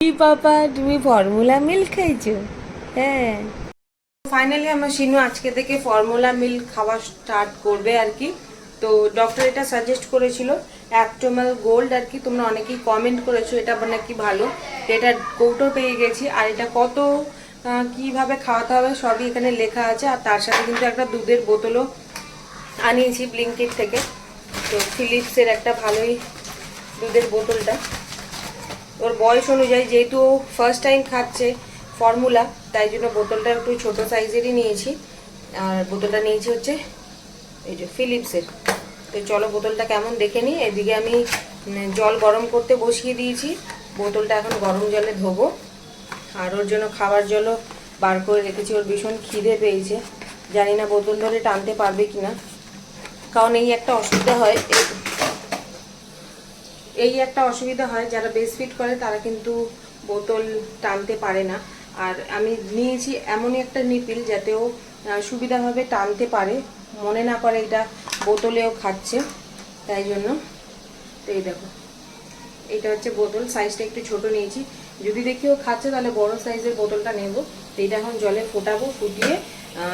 কি পাপা তুমি formula milk খাইছো? হ্যাঁ। ফাইনালি আমার শিনু আজকে থেকে ফর্মুলা মিল্ক খাওয়া স্টার্ট করবে আর কি। তো ডক্টর এটা সাজেস্ট করেছিল অ্যাক্টোমাল গোল্ড আর কি, তোমরা অনেকেই কমেন্ট করেছ, এটা নাকি ভালো। তো এটা কৌটো পেয়ে গেছি, আর এটা কত কীভাবে খাওয়াতে হবে সবই এখানে লেখা আছে, আর তার সাথে কিন্তু একটা দুধের বোতলও আনিয়েছি ব্লিঙ্কিট থেকে। তো ফিলিপসের একটা ভালোই দুধের বোতলটা। ওর বয়স অনুযায়ী যেহেতু ও ফার্স্ট টাইম খাচ্ছে ফর্মুলা তাই জন্য বোতলটা একটু ছোট সাইজেরই নিয়েছি। আর বোতলটা নিয়েছি হচ্ছে এই যে ফিলিপসের তো চলো বোতলটা কেমন দেখে নিই। এদিকে আমি জল গরম করতে বসিয়ে দিয়েছি। বোতলটা এখন গরম জলে ধোবো। আর ওর জন্য খাবার জলও বার করে রেখেছি। ওর ভীষণ খিদে পেয়েছে। জানি না বোতল ধরে টানতে পারবে কিনা। কারণ এই একটা অসুবিধা হয় এই- একটা অসুবিধা হয়, যারা বেস ফিট করে তারা কিন্তু বোতল টানতে পারে না। আর আমি নিয়েছি এমনই একটা নিপিল যাতেও সুবিধাভাবে টানতে পারে। মনে না করে এটা বোতলেও খাচ্ছে, তাই জন্য। তো এই দেখো, এটা হচ্ছে বোতল সাইজটা একটু ছোট নিয়েছি। যদি দেখি ও খাচ্ছে তাহলে বড় সাইজের বোতলটা নেব। তো এটা এখন জলে ফোটাবো, ফুটিয়ে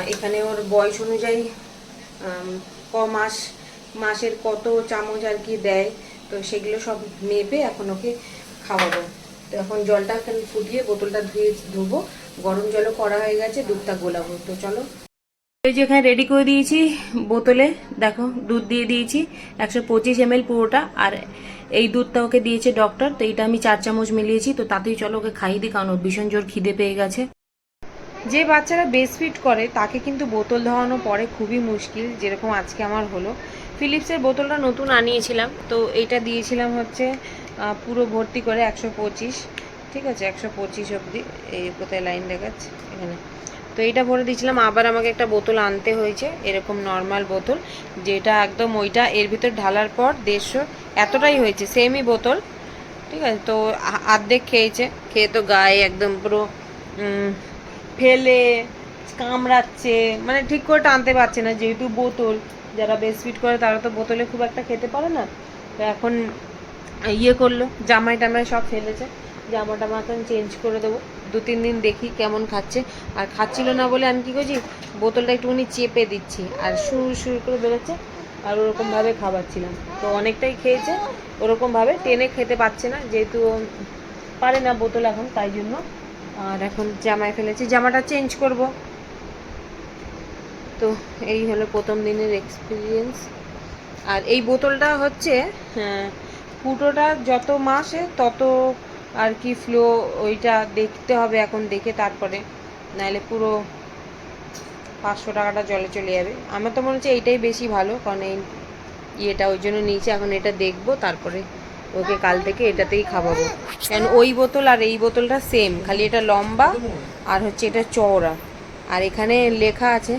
এখানে ওর বয়স অনুযায়ী ক মাস, মাসের কত চামচ আর কি দেয় তো সেগুলো সব মেপে এখন ওকে খাওয়াবো। তো এখন জলটা ফুটিয়ে বোতলটা ধুয়ে ধুবো। গরম জলও করা হয়ে গেছে, দুধটা গোলাবো। তো চলো। এই যে এখানে রেডি করে দিয়েছি বোতলে, দেখো, দুধ দিয়ে দিয়েছি একশো পঁচিশ এম পুরোটা। আর এই দুধটা ওকে দিয়েছে ডক্টর তো এইটা আমি চার চামচ মিলিয়েছি। তো তাতেই চলো ওকে খাইয়ে দিই, কারণ ওর ভীষণ জোর খিদে পেয়ে গেছে। যে বাচ্চারা বেস্ট বেসফিট করে, তাকে কিন্তু বোতল ধরানো পরে খুবই মুশকিল, যেরকম আজকে আমার হলো। ফিলিপসের বোতলটা নতুন আনিয়েছিলাম, তো এইটা দিয়েছিলাম হচ্ছে পুরো ভর্তি করে একশো পঁচিশ, ঠিক আছে, একশো পঁচিশ অবধি, এই কোথায় লাইন দেখাচ্ছে, এখানে। তো এইটা ভরে দিয়েছিলাম, আবার আমাকে একটা বোতল আনতে হয়েছে, এরকম নর্মাল বোতল, যেটা একদম ওইটা, এর ভিতর ঢালার পর দেড়শো, এতটাই হয়েছে সেমই বোতল, ঠিক আছে, তো আর্ধেক খেয়েছে, খেয়ে তো গায়ে একদম পুরো ফেলে, কামড়াচ্ছে মানে ঠিক করে টানতে পারছে না, যেহেতু বোতল যারা বেসফিট করে, তারা তো বোতলে খুব একটা খেতে পারে না। তো এখন ইয়ে করল, জামাই টামাই সব ফেলেছে। জামা টামা এখন চেঞ্জ করে দেবো। দু তিন দিন দেখি কেমন খাচ্ছে। আর খাচ্ছিল না বলে আমি কি করছি, বোতলটা একটুখানি চেপে দিচ্ছি। আর সুর সুর করে বেরোচ্ছে, আর ওরকমভাবে খাওয়াচ্ছিলাম। তো অনেকটাই খেয়েছে ওরকমভাবে টেনে খেতে পারছে না, যেহেতু পারে না বোতল এখন, তাই জন্য। আর এখন জামায় ফেলেছি। জামাটা চেঞ্জ করব। তো এই হলো প্রথম দিনের এক্সপিরিয়েন্স আর এই বোতলটা হচ্ছে হ্যাঁ, ফুটোটা যত মাসে তত আর কি ফ্লো ওইটা দেখতে হবে এখন দেখে তারপরে। নাহলে পুরো পাঁচশো টাকাটা জলে চলে যাবে। আমার তো মনে হচ্ছে এইটাই বেশি ভালো কারণ এই ইয়েটা ওই জন্য নিয়েছি এখন এটা দেখব তারপরে ওকে কাল থেকে এটাতেই খাওয়াবো। কারণ ওই বোতল আর এই বোতলটা সেম খালি এটা লম্বা আর হচ্ছে এটা চওড়া। আর এখানে লেখা আছে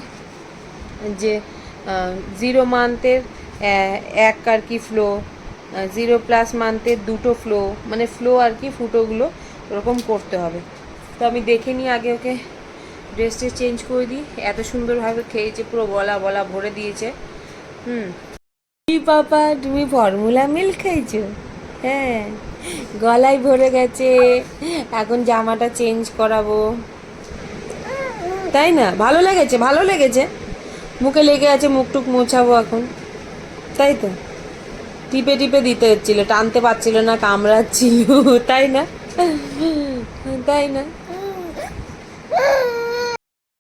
যে জিরো মান্থের এক আর কি ফ্লো জিরো প্লাস মান্থের দুটো ফ্লো মানে ফ্লো আর কি ফুটোগুলো ওরকম করতে হবে। তো আমি দেখে নিই, আগে ওকে ড্রেসটা চেঞ্জ করে দিই। এত সুন্দরভাবে খেয়েছে, পুরো গলা বলা ভরে দিয়েছে। হুম। পাপা, তুমি ফর্মুলা মিল্ক খাইছো? হ্যাঁ গলায় ভরে গেছে। এখন জামাটা চেঞ্জ করাবো। তাই না? ভালো লেগেছে ভালো লেগেছে। মুখে লেগে আছে, মুখ টুক মোছাবো এখন। তাই তো। টিপে টিপে দিতে হচ্ছিল, টানতে পারছিল না, কামড়াচ্ছিল, তাই না? তাই না?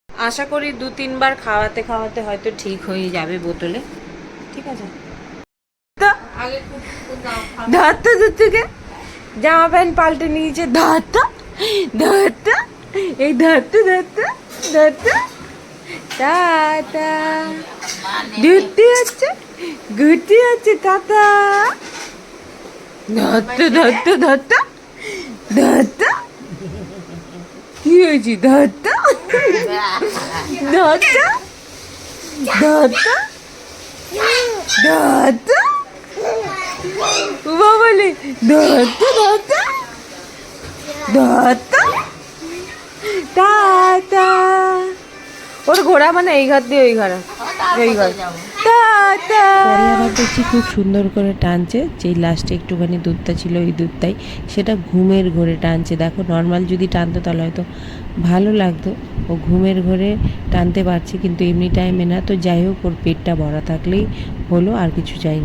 আশা করি দু তিনবার খাওয়াতে খাওয়াতে হয়তো ঠিক হয়ে যাবে বোতলে। ঠিক আছে? তো ধরতো দূর থেকে জামা প্যান্ট পাল্টে নিয়েছে, ধরতো ধরতো, এই ধরতো ধরতো ধরতো। টাটা ঘুরতে হচ্ছে ঘুরতে হচ্ছে টাটা ধরতো ধরতো ধরতো ধরতো কি হয়েছে ধরতো ধরতো ধরতো ধরতো বাবলে ধরতো ধরতো ধরতো টাটা ওর ঘোড়া মানে এই ঘর দিয়ে ওই ঘর ওই ঘর। আবার দেখছি খুব সুন্দর করে টানছে, যেই লাস্টে একটুখানি দুধটা ছিল ওই দুধটাই। সেটা ঘুমের ঘরে টানছে। দেখো নর্মাল যদি টানতো তাহলে হয়তো ভালো লাগতো। ও ঘুমের ঘরে টানতে পারছে, কিন্তু এমনি টাইমে না। তো যাই হোক, ওর পেটটা ভরা থাকলেই হলো, আর কিছু চাই